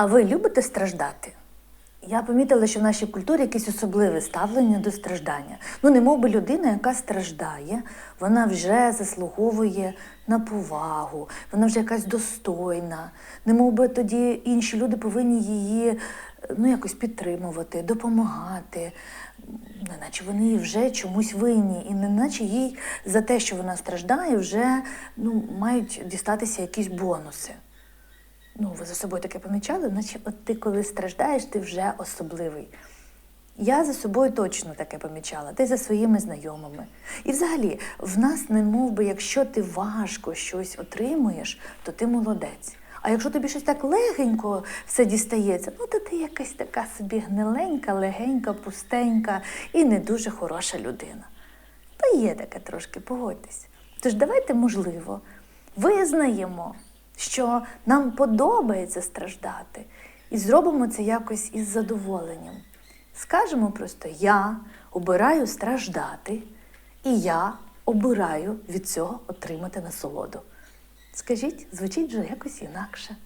А ви любите страждати? Я помітила, що в нашій культурі якесь особливе ставлення до страждання. Ну, не би людина, яка страждає, вона вже заслуговує на повагу, вона вже якась достойна. Не би тоді інші люди повинні її ну, якось підтримувати, допомагати. Неначе вони їй вже чомусь винні, і неначе їй за те, що вона страждає, вже ну, мають дістатися якісь бонуси. Ну, ви за собою таке помічали, наче от ти коли страждаєш, ти вже особливий. Я за собою точно таке помічала, й за своїми знайомими. І взагалі, в нас не мов би, якщо ти важко щось отримуєш, то ти молодець. А якщо тобі щось так легенько все дістається, ну то ти якась така собі гниленька, легенька, пустенька і не дуже хороша людина. Та є таке трошки, погодьтесь. Тож давайте, можливо, визнаємо, що нам подобається страждати, і зробимо це якось із задоволенням. Скажемо просто: я обираю страждати, і я обираю від цього отримати насолоду. Скажіть, звучить вже якось інакше.